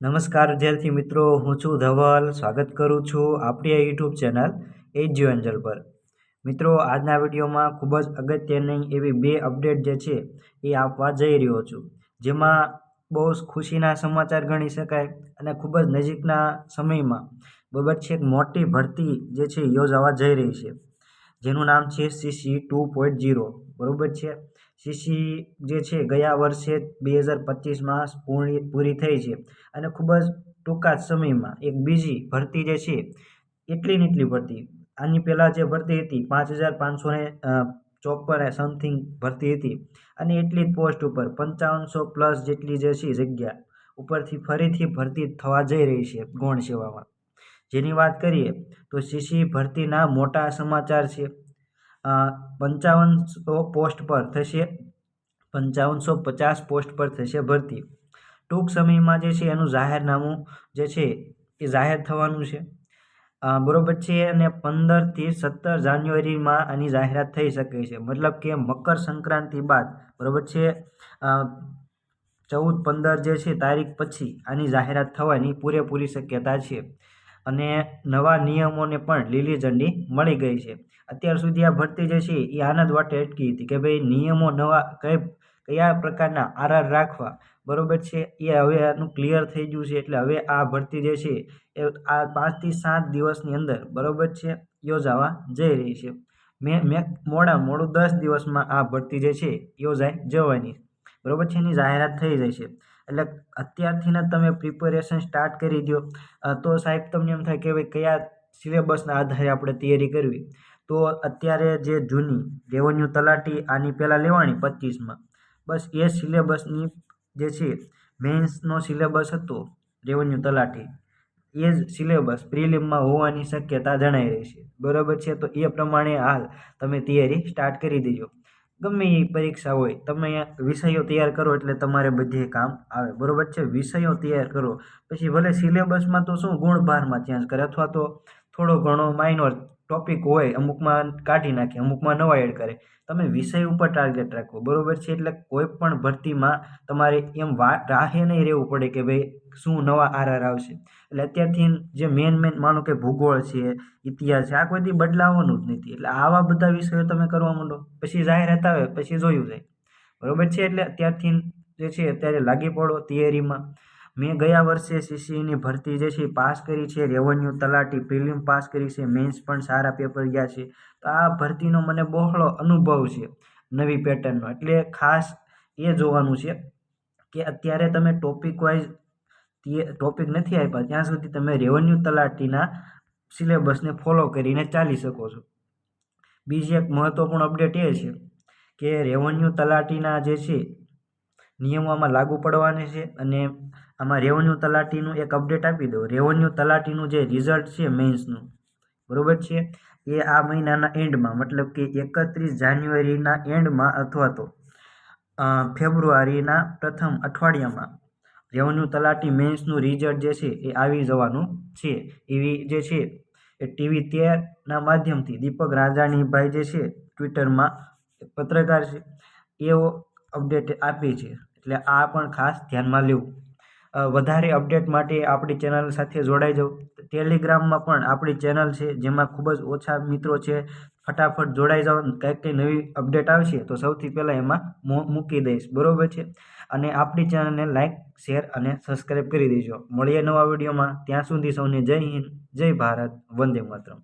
નમસ્કાર વિદ્યાર્થી મિત્રો, હું છું ધવલ. સ્વાગત કરું છું આપણી આ યુટ્યુબ ચેનલ એજ એન્જલ પર. મિત્રો, આજના વિડીયોમાં ખૂબ જ અગત્યની એવી બે અપડેટ જે છે એ આપવા જઈ રહ્યો છું. જેમાં બહુ ખુશીના સમાચાર ગણી શકાય અને ખૂબ જ નજીકના સમયમાં બરાબર છે એક મોટી ભરતી જે છે યોજાવા જઈ રહી છે. જેનું નામ છે સીસી ટુ પોઈન્ટ જીરો બરાબર છે? સીસી જે છે, ગયા વર્ષે બે હજાર પચીસમાં પૂર્ણ પૂરી થઈ છે. અને ખૂબ જ ટૂંકા સમયમાં એક બીજી ભરતી જે છે, એટલી ને એટલી ભરતી. આની પહેલાં જે ભરતી હતી, પાંચ હજાર પાંચસો ને ચોપન સમથિંગ ભરતી હતી. અને એટલી જ પોસ્ટ ઉપર પંચાવનસો પ્લસ જેટલી જે છે જગ્યા ઉપરથી ફરીથી ભરતી થવા જઈ રહી છે ગૌણ સેવામાં. જેની વાત કરીએ તો સીસી ભરતીના મોટા સમાચાર છે. પંચાવનસો પોસ્ટ પર થશે, પંચાવનસો પચાસ પોસ્ટ પર થશે ભરતી. ટૂંક સમયમાં જે છે એનું જાહેરનામું જે છે એ જાહેર થવાનું છે. બરાબર છે અને પંદરથી સત્તર જાન્યુઆરીમાં આની જાહેરાત થઈ શકે છે. મતલબ કે મકર સંક્રાંતિ બાદ, બરાબર છે? ચૌદ પંદર જે છે તારીખ પછી આની જાહેરાત થવાની પૂરેપૂરી શક્યતા છે. અને નવા નિયમોને પણ લીલી ઝંડી મળી ગઈ છે. અત્યાર સુધી આ ભરતી જે છે, એ આનંદ વાટે અટકી હતી કે ભાઈ નિયમો નવા કઈ, કયા પ્રકારના આરઆર રાખવા? બરોબર છે, એ હવે આનું ક્લિયર થઈ ગયું છે, એટલે હવે આ ભરતી જે છે, એ આ પાંચથી સાત દિવસની અંદર બરોબર છે, યોજાવા જઈ રહી છે. મેં મેં મોડા મોડું દસ દિવસમાં આ ભરતી જે છે, યોજાઈ જવાની. બરાબર છે? એની જાહેરાત થઈ જાય છે. એટલે અત્યારથી જ તમે પ્રિપેરેશન સ્ટાર્ટ કરી દો તો સાહેબ તમને એમ થાય કે ભાઈ કયા સિલેબસના આધારે આપણે તૈયારી કરવી? તો અત્યારે જે જૂની રેવન્યુ તલાટી આની પહેલાં લેવાની પચીસમાં. બસ એ સિલેબસની જે છે મેન્સનો સિલેબસ હતો રેવન્યુ તલાટી. એ જ સિલેબસ પ્રિલિમમાં હોવાની શક્યતા જણાઈ રહી છે. બરાબર છે? તો એ પ્રમાણે હાલ તમે તૈયારી સ્ટાર્ટ કરી દેજો. ગમે એ પરીક્ષા હોય, તમે વિષયો તૈયાર કરો એટલે તમારે બધે કામ આવે. બરાબર છે? વિષયો તૈયાર કરો. પછી ભલે સિલેબસમાં તો શું ગુણભારમાં ચેન્જ કરે અથવા તો થોડો ઘણો માઇનોર ટોપિક હોય, અમુકમાં કાઢી નાખે, અમુકમાં નવા એડ કરે. તમે વિષય ઉપર ટાર્ગેટ રાખો, બરાબર છે? એટલે કોઈ પણ ભરતીમાં તમારે એમ રાહે નહીં રહેવું પડે કે ભાઈ, શું નવા આરઆર આવશે? એટલે અત્યારથી જે મેન મેન માનો કે ભૂગોળ છે, ઇતિહાસ છે, આ કોઈથી બદલાવાનું જ નથી. એટલે આવા બધા વિષયો તમે કરવા માંડો. પછી જાહેરાત આવે પછી જોયું જાય. બરાબર છે? એટલે અત્યારથી જે છે, અત્યારે લાગી પડો તૈયારીમાં. મેં ગયા વર્ષે સીસીની ભરતી જે છે પાસ કરી છે. રેવન્યુ તલાટી પ્રિલિમ પાસ કરી છે. મેન્સ પણ સારા પેપર ગયા છે. તો આ ભરતીનો મને બહોળો અનુભવ છે નવી પેટર્નનો એટલે ખાસ એ જોવાનું છે કે અત્યારે તમે ટોપિક વાઇઝ ટોપિક નથી આપ્યા, ત્યાં સુધી તમે રેવન્યુ તલાટીના સિલેબસને ફોલો કરીને ચાલી શકો છો. બીજી એક મહત્ત્વપૂર્ણ અપડેટ એ છે કે રેવન્યુ તલાટીના જે છે નિયમોમાં લાગુ પડવાને છે અને આમાં રેવન્યુ તલાટીનું એક અપડેટ આપી દઉં. રેવન્યુ તલાટીનું જે રિઝલ્ટ છે મેન્સનું બરાબર છે? એ આ મહિનાના એન્ડમાં મતલબ કે એકત્રીસ જાન્યુઆરીના એન્ડમાં અથવા તો ફેબ્રુઆરીના પ્રથમ અઠવાડિયામાં રેવન્યુ તલાટી મેન્સનું રિઝલ્ટ જે છે એ આવી જવાનું છે. એવી જે છે એ ટીવી તેરના માધ્યમથી દીપક રાજાણીભાઈ જે છે ટ્વિટરમાં પત્રકાર છે એવો અપડેટ આપી છે. એટલે આ પણ ખાસ ધ્યાનમાં લેવું. વધારે અપડેટ માટે આપણી ચેનલ સાથે જોડાઈ જાઓ. ટેલિગ્રામમાં પણ આપણી ચેનલ છે, જેમાં ખૂબ જ ઓછા મિત્રો છે. ફટાફટ જોડાઈ જાઓ, કંઈક કંઈ નવી અપડેટ આવશે તો સૌથી પહેલાં એમાં મૂકી દઈશ. બરાબર છે? અને આપણી ચેનલને લાઇક શેર અને સબસ્ક્રાઈબ કરી દેજો. મળીએ નવા વિડીયોમાં. ત્યાં સુધી સૌને જય હિન્દ, જય ભારત. વંદે માતરમ.